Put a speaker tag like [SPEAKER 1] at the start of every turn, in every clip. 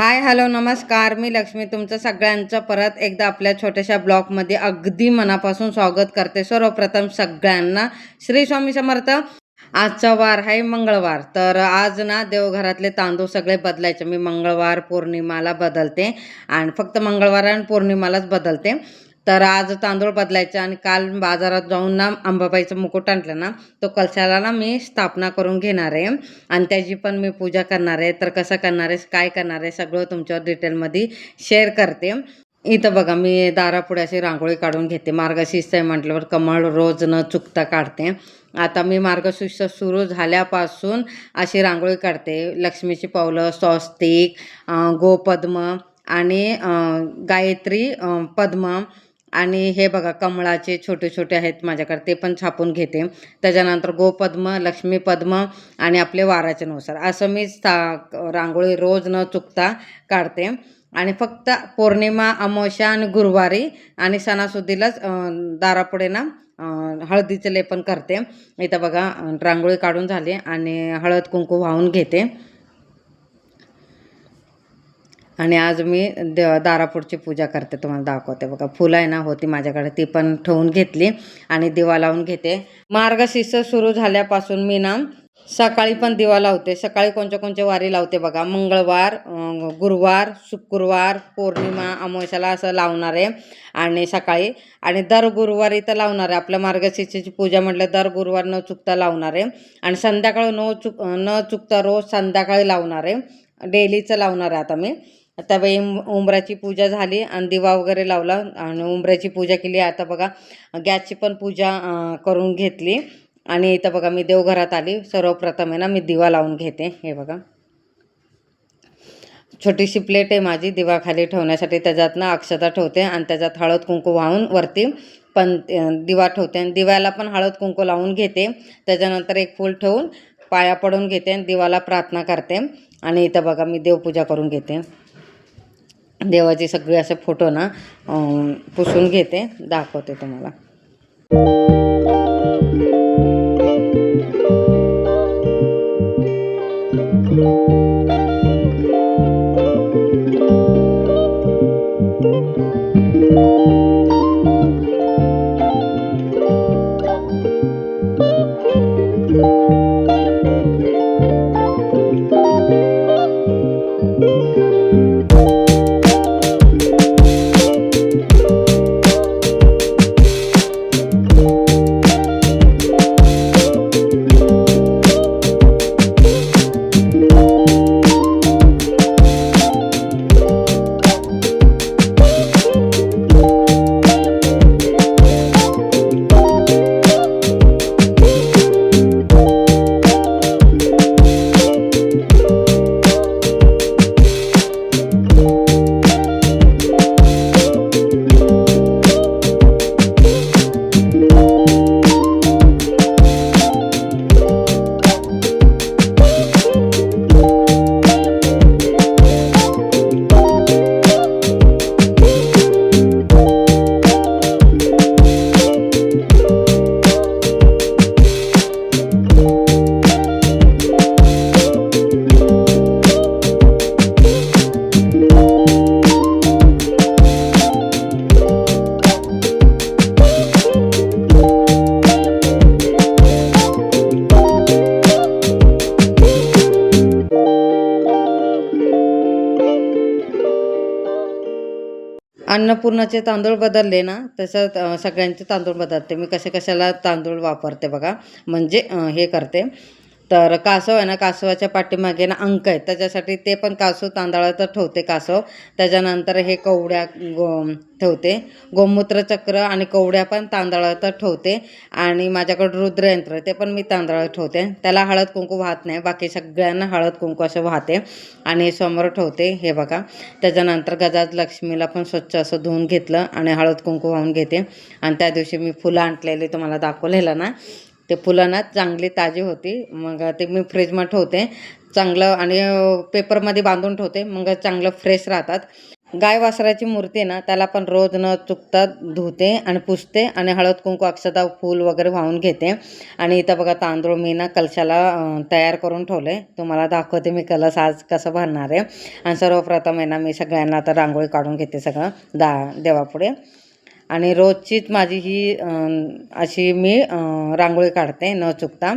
[SPEAKER 1] Hi hello नमस्कार. मी लक्ष्मी. तुमचं सगळ्यांचं परत एकदा आपल्या छोट्याशा ब्लॉगमध्ये अगदी मनापासून स्वागत करते. सर्वप्रथम सगळ्यांना श्री स्वामी समर्थ. आजचा वार आहे मंगळवार. तर आज ना देवघरातले तांदूळ सगळे बदलायचे. मी मंगळवार पौर्णिमाला बदलते. आणि फक्त मंगळवार आणि पौर्णिमालाच बदलते. तर आज तांदूळ बदलायचा आणि काल बाजारात जाऊन ना अंबाबाईचं मुकुट आणलं ना तो कलशाला ना मी स्थापना करून घेणार आहे. आणि त्याची पण मी पूजा करणार आहे. तर कसं करणार आहे काय करणार आहे सगळं तुमच्यावर डिटेलमध्ये शेअर करते. इथं बघा मी दारापुढे अशी रांगोळी काढून घेते. मार्गशीर्ष आहे म्हटल्यावर कमळ रोज न चुकता काढते. आता मी मार्गशीर्ष सुरू झाल्यापासून अशी रांगोळी काढते. लक्ष्मीची पावलं स्वस्तिक गोपद्म आणि गायत्री पद्म आणि हे बघा कमळाचे छोटे छोटे आहेत माझ्याकडे ते पण छापून घेते. त्याच्यानंतर गोपद्म लक्ष्मी पद्म आणि आपले वाराच्या नुसार. असं मी सा रांगोळी रोज न चुकता काढते. आणि फक्त पौर्णिमा अमावस्या आणि गुरुवारी आणि सणासुदीलाच दारापुढे ना हळदीचं लेपन करते. इथं बघा रांगोळी काढून झाली आणि हळद कुंकू वाहून घेते. आणि आज मी द दारापुढची पूजा करते तुम्हाला दाखवते. बघा फुलं आहे ना होती माझ्याकडे ती पण ठेवून घेतली आणि दिवा लावून घेते. मार्गशीर्ष सुरू झाल्यापासून मी ना सकाळी पण दिवा लावते. सकाळी कोणत्या कोणत्या वारी लावते बघा. मंगळवार गुरुवार शुक्रवार पौर्णिमा अमावस्याला असं लावणार आहे आणि सकाळी. आणि दर गुरुवारी तर लावणार आहे. आपल्या मार्गशीर्षाची पूजा म्हटलं दर गुरुवार न चुकता लावणार आहे. आणि संध्याकाळी न चुक न चुकता रोज संध्याकाळी लावणार आहे. डेलीचं लावणार आहे आता मी. आता बाई उंबराची पूजा झाली आणि दिवा वगैरे लावला आणि उंबऱ्याची पूजा केली. आता बघा गॅसची पण पूजा करून घेतली. आणि इथं बघा मी देवघरात आली. सर्वप्रथम आहे ना मी दिवा लावून घेते. हे बघा. छोटीशी प्लेट आहे माझी दिवा खाली ठेवण्यासाठी. त्याच्यात ना अक्षता ठेवते आणि त्याच्यात हळद कुंकू वाहून वरती पण दिवा ठेवते. आणि दिव्याला पण हळद कुंकू लावून घेते. त्याच्यानंतर एक फूल ठेवून पाया पडून घेते आणि दिवाला प्रार्थना करते. आणि इथं बघा मी देवपूजा करून घेते. देवाचे सगळे असे फोटो ना पुसून घेते दाखवते तुम्हाला. अन्नपूर्णाचे तांदूळ बदलले ना तसं सगळ्यांचे तांदूळ बदलते. मी कसे कशाला तांदूळ वापरते बघा. म्हणजे हे करते. तर कासव आहे ना कासवाच्या पाठीमागे ना अंक आहेत. त्याच्यासाठी ते पण कासव तांदळाचं ठेवते कासव. त्याच्यानंतर हे कवड्या गो ठेवते. गोमूत्र चक्र आणि कवड्या पण तांदळाचं ठेवते. आणि माझ्याकडे रुद्रयंत्र ते पण मी तांदळात ठेवते. त्याला हळद कुंकू वाहत नाही. बाकी सगळ्यांना हळद कुंकू असं वाहते. आणि समोर ठेवते हे बघा. त्याच्यानंतर गजाज लक्ष्मीला पण स्वच्छ असं धुवून घेतलं आणि हळद कुंकू वाहून घेते. आणि त्या दिवशी मी फुलं आणलेली तुम्हाला दाखवलेलं ना. ते फुलांना चांगले चांगली ताजी होती मग ते मी फ्रीजमध्ये ठेवते. चांगलं आणि पेपरमध्ये बांधून ठेवते. मग चांगलं फ्रेश राहतात. गाय वासराची मूर्ती ना त्याला पण रोज न चुकता धुते आणि पुसते आणि हळद कुंकू अक्षता फूल वगैरे वाहून घेते. आणि इथं बघा तांदूळ मी ना कलशाला तयार करून ठेवले. तुम्हाला दाखवते मी कलश आज कसं भरणार आहे. आणि सर्वप्रथम आहे ना मी सगळ्यांना आता रांगोळी काढून घेते सगळं दा देवापुढे. आणि रोजचीच माझी ही अशी मी रांगोळी काढते न चुकता.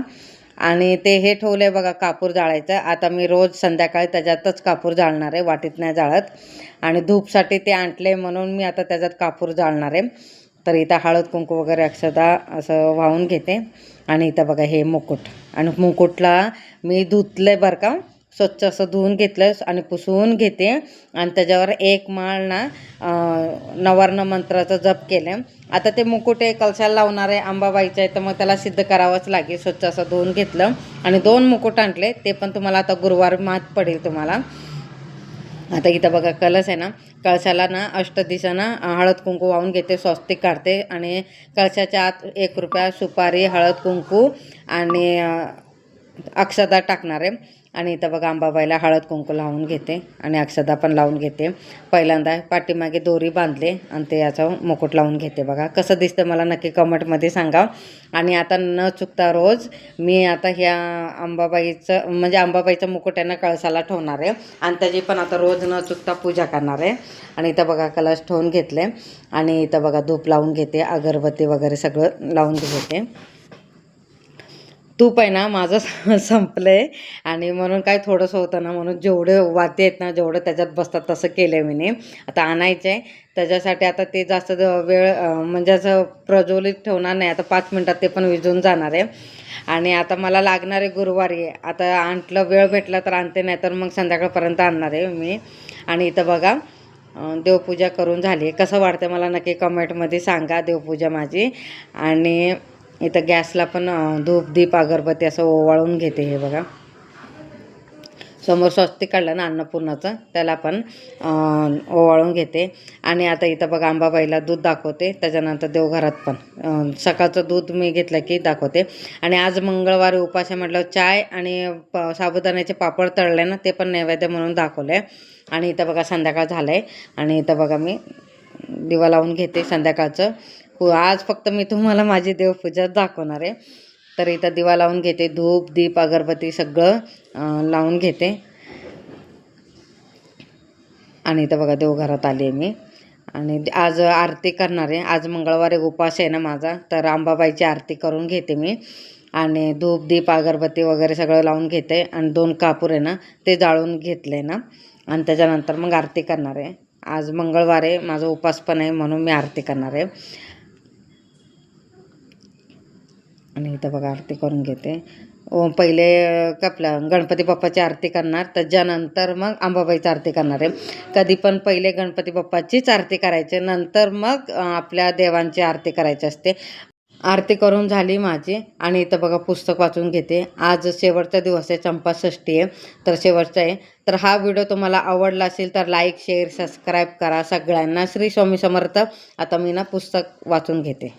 [SPEAKER 1] आणि ते हे ठेवलं आहे बघा कापूर जाळायचं. आता मी रोज संध्याकाळी त्याच्यातच कापूर जाळणार आहे वाटीत नाही जाळत. आणि धूपसाठी ते आणले म्हणून मी आता त्याच्यात कापूर जाळणार आहे. तर इथं हळद कुंकू वगैरे अक्षदा असं वाहून घेते. आणि इथं बघा हे मुकुट. आणि मुकुटला मी धुतलं आहे बरं का स्वच्छ असं धुवून घेतलं आणि पुसवून घेते. आणि त्याच्यावर एक माळ ना नवर्ण मंत्राचा मंत्राचं जप केलं. आता ते मुकुट आहे कलशाला लावणार आहे अंबाबाईचं आहे तर मग त्याला सिद्ध करावंच लागेल. स्वच्छ असं धुवून घेतलं. आणि दोन मुकुट आणले ते पण तुम्हाला आता गुरुवार मात पडेल तुम्हाला. आता इथं बघा कलश आहे ना कळशाला ना अष्टदिशांना हळद कुंकू वाहून घेते स्वस्तिक काढते. आणि कळशाच्या आत एक रुपया सुपारी हळद कुंकू आणि अक्षदा टाकणार आहे. आणि इथं बघा अंबाबाईला हळद कुंकू लावून घेते आणि अक्षदा पण लावून घेते. पहिल्यांदा पाठीमागे दोरी बांधले आणि ते याचा मुकुट लावून घेते बघा. कसं दिसतं मला नक्की कमेंटमध्ये सांगा. आणि आता न चुकता रोज मी आता ह्या अंबाबाईचं म्हणजे आंबाबाईचं मुकुट आहे ना कळसाला ठेवणार आहे. आणि त्याची पण आता रोज न चुकता पूजा करणार आहे. आणि इथं बघा कलश ठेवून घेतले. आणि इथं बघा धूप लावून घेते अगरबत्ती वगैरे सगळं लावून घेते. तूप आहे ना माझं संपलं आहे आणि म्हणून काय थोडंसं होतं ना म्हणून जेवढे वाते आहेत ना जेवढं त्याच्यात बसतात तसं केलं आहे मी आता आणायचं आहे त्याच्यासाठी आता ते जास्त वेळ म्हणजे असं प्रज्वलित ठेवणार नाही. आता पाच मिनटात ते पण विजून जाणार आहे. आणि आता मला लागणार आहे गुरुवारी. आता आणलं वेळ भेटला तर आणते नाही तर मग संध्याकाळपर्यंत आणणार आहे मी. आणि इथं बघा देवपूजा करून झाली कसं वाटतं मला नक्की कमेंटमध्ये सांगा देवपूजा माझी. आणि इथं गॅसला पण धूप दीप अगरबत्ती असं ओवाळून घेते हे बघा. समोर स्वस्तिक काढलं ना अन्नपूर्णाचं त्याला पण ओवाळून घेते. आणि आता इथं बघा अंबाबाईला दूध दाखवते त्याच्यानंतर देवघरात पण. सकाळचं दूध मी घेतलं की दाखवते. आणि आज मंगळवारी उपास म्हटलं चाय आणि प साबुदाण्याचे पापड तळले ना ते पण नैवेद्य म्हणून दाखवले. आणि इथं बघा संध्याकाळ झालं आहे आणि इथं बघा मी दिवा लावून घेते संध्याकाळचं. हो आज फक्त मी तुम्हाला माझी देवपूजा दाखवणार आहे. तर इथं दिवा लावून घेते धूप दीप अगरबत्ती सगळं लावून घेते. आणि इथं बघा देवघरात आली आहे मी. आणि आज आरती करणार आहे. आज मंगळवारी उपवास आहे ना माझा. तर अंबाबाईची आरती करून घेते मी. आणि धूप दीप अगरबत्ती वगैरे सगळं लावून घेते. आणि दोन कापूर आहे ना ते जाळून घेतले ना. आणि त्याच्यानंतर मग आरती करणार आहे. आज मंगळवार आहे माझा उपास पण आहे म्हणून मी आरती करणार आहे. आणि इथं बघा आरती करून घेते. पहिले कपला गणपती बाप्पाची आरती करणार त्याच्यानंतर मग अंबाबाईची आरती करणार आहे. कधी पण पहिले गणपती बाप्पाचीच आरती करायची नंतर मग आपल्या देवांची आरती करायची असते. आरती करून झाली माझी. आणि इथं बघा पुस्तक वाचून घेते. आज शेवटचा दिवस आहे चंपाषष्ठी आहे. तर शेवटचा आहे. तर हा व्हिडिओ तुम्हाला आवडला असेल तर लाईक शेअर सबस्क्राईब करा सगळ्यांना. श्री स्वामी समर्थ. आता मी ना पुस्तक वाचून घेते.